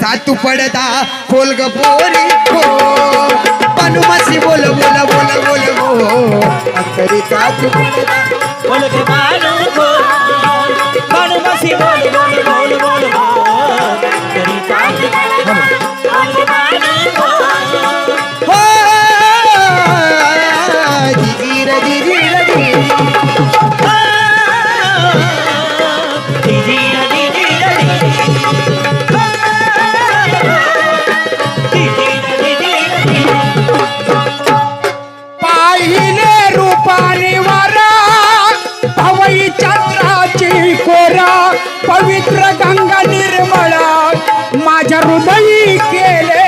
अंतरीचा तू पडदा खोल ग पोरी हो. पनुमाशी बोल बोल बोल बोल हो. अंतरीचा तू पडदा बोल के बालो माझ्या हृदयी केले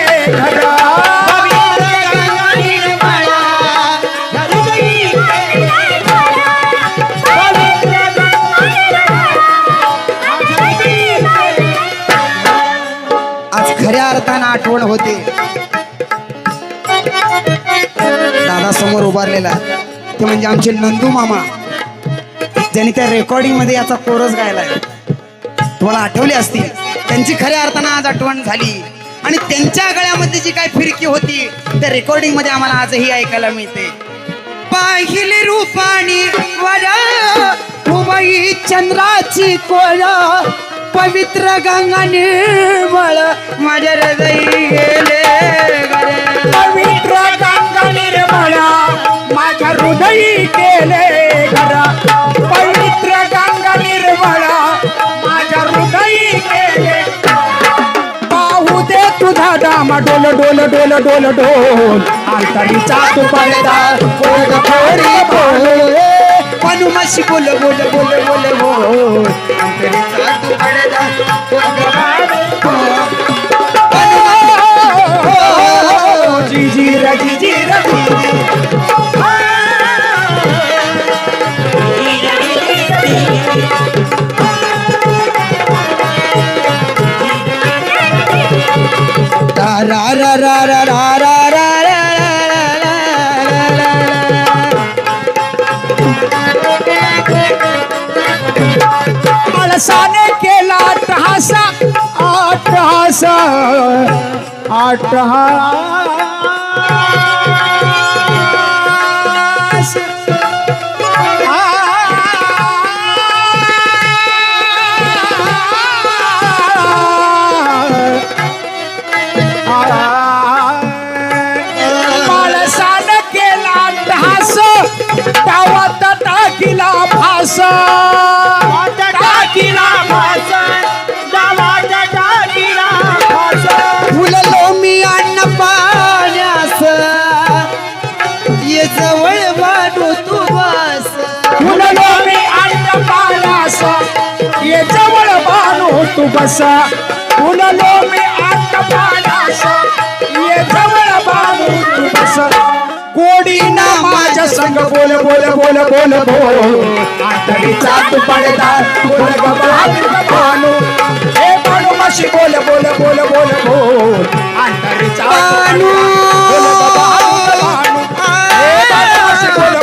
आज खऱ्या अर्थानं आठवण होते. दादा समोर उभारलेला. ते म्हणजे आमचे नंदू मामा. ज्यांनी त्या रेकॉर्डिंगमध्ये याचा कोरस गायलाय. तुम्हाला आठवले असतील. त्यांची खऱ्या अर्थानं आज आठवण झाली. आणि त्यांच्या गळ्यामध्ये जी काय फिरकी होती त्या रेकॉर्डिंगमध्ये आम्हाला आजही ऐकायला मिळते. पाहिले रूपानी वरा चंद्राची कोळा पवित्र गंगा निर्मळ माझ्या हृदय गेले पवित्र गंगा निर्मळ माझ्या हृदयी बाबा डोल डोल डोल डोल डोल. आंतरीचा तुपायदा बोल खोरी बोल. मनुमाशी बोल बोल बोल बोल बोल. आंतरीचा तुपायदा बोल. जी जी रजी माणसाने केला अट्टहासा अट्टहास अट्टहास माणसाने केला अट्टहास डावात टाकीला फास। तू बसा. फुललो मी अन्न पाण्यास ये जवळ बाणू तू बस. कोडी ना माझ्या संग बोल बोल बोल बोल बोल. आतडीचा तू पडदा बोल ग हे बाणू माशी बोल बोल बोल बोल बोल. आतडीचा बाणू. बोल ग बोल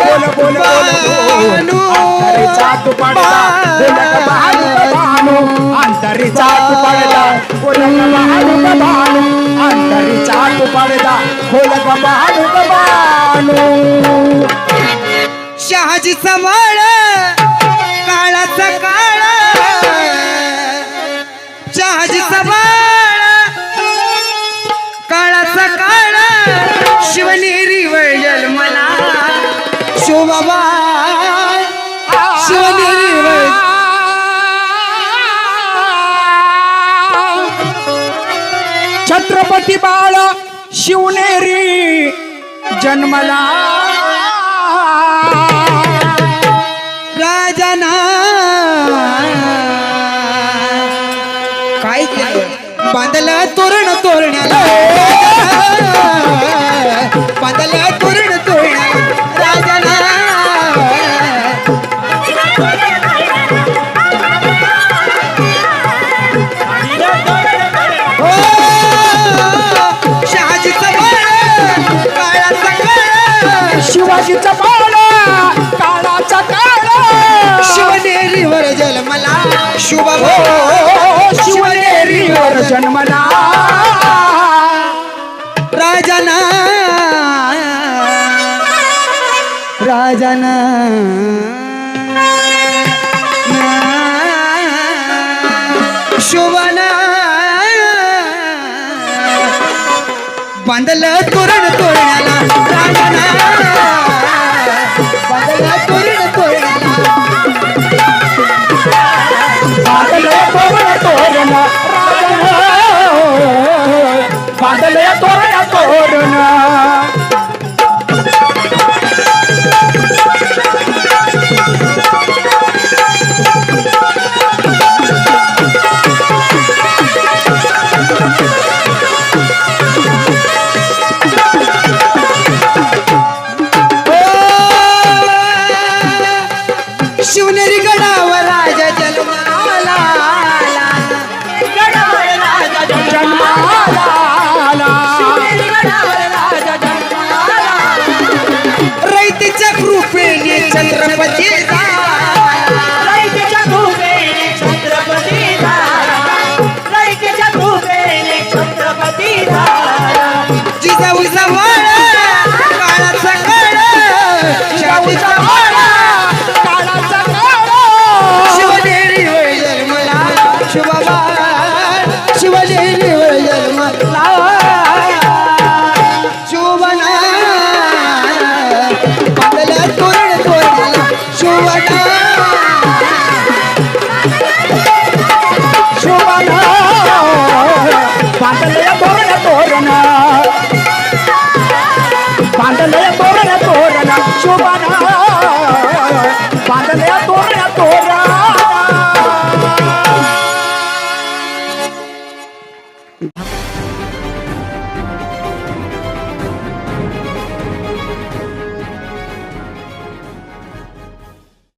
बोल बोल बोल आतडीचा तू पडदा बोल ग अंतरीचा तू पडदा बोल ग बाणू? बाणू अंतरीचा तू पडदा बोल ग बाणू? बाणू शहाजी समाळ काळाचा काळ. शहाजी समाळ काळाचा काळ. शिवनेरी वळजल मला शोभाबा शिवनेरी शिवनेरी जन्मला. राजना. काय केलं? बांधलं तोरण तोरण्याला. काळाचा काळ शिवनेरीवर जन्मला. शुभ हो शिवनेरीवर जन्मला. राजना. राजना. शुभना. बांधलं तोरण रैतीच्या कृपेने छत्रपती रयतेच्या कृपेने छत्रपती झाला. रयतेच्या कृपेने छत्रपती झाला. जिजाऊ जवळ काळाचा काळ शाहूचा वाडा काळाचा काळ शिवनेरी होय जन्मला शिवबा शिवनेरी बांधले